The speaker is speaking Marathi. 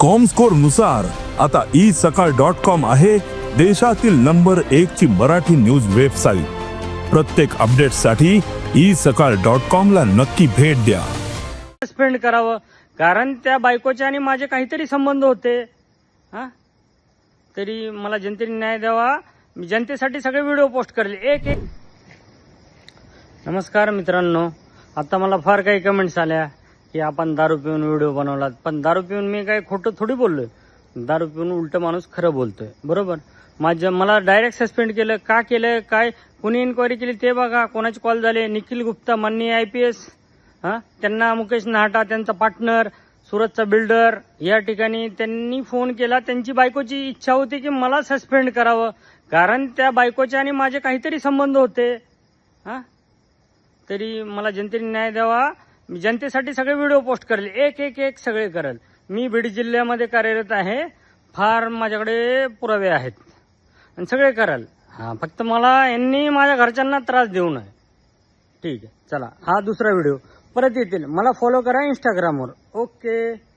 कॉमस्कोरनुसार आता ई सकाळ डॉट कॉम आहे देशातील नंबर एक ची मराठी न्यूज वेबसाईट प्रत्येक अपडेटसाठी ई सकाळ डॉट कॉम ला नक्की भेट द्या. सस्पेंड करावं. कारण त्या बायकोचे आणि माझे काहीतरी संबंध होते. हा? तरी मला जनतेने न्याय द्यावा. मी जनतेसाठी सगळे व्हिडिओ पोस्ट करेल. एक एक. नमस्कार मित्रांनो. आता मला फार काही कमेंट्स आल्या. की आपण दारू पिऊन व्हिडिओ बनवलात. पण दारू पिऊन मी काही खोटं थोडी बोललोय. दारू पिऊन उलट माणूस खरं बोलतोय. बरोबर? माझ्या मला डायरेक्ट सस्पेंड केलं. का केलं? काय? कुणी इन्क्वायरी केली ते बघा. कोणाचे कॉल झाले? निखिल गुप्ता माननीय आय पी एस हां? त्यांना मुकेश नाहटा त्यांचा पार्टनर सुरतचा बिल्डर या ठिकाणी त्यांनी फोन केला. त्यांची बायकोची इच्छा होती की मला सस्पेंड करावं. कारण त्या बायकोचे आणि माझे काहीतरी संबंध होते. हा? तरी मला जनतेने न्याय द्यावा. मी जनतेसाठी सगळे व्हिडिओ पोस्ट करेल. एक एक एक सगळे करेल. मी बीड जिल्ह्यामध्ये कार्यरत आहे. फार माझ्याकडे पुरावे आहेत. आणि सगळे कराल. हा फक्त मला यांनी माझ्या घरच्यांना त्रास देऊ नये. ठीक आहे. चला हा दुसरा व्हिडिओ. परत येतील. मला फॉलो करा इंस्टाग्रामवर ओके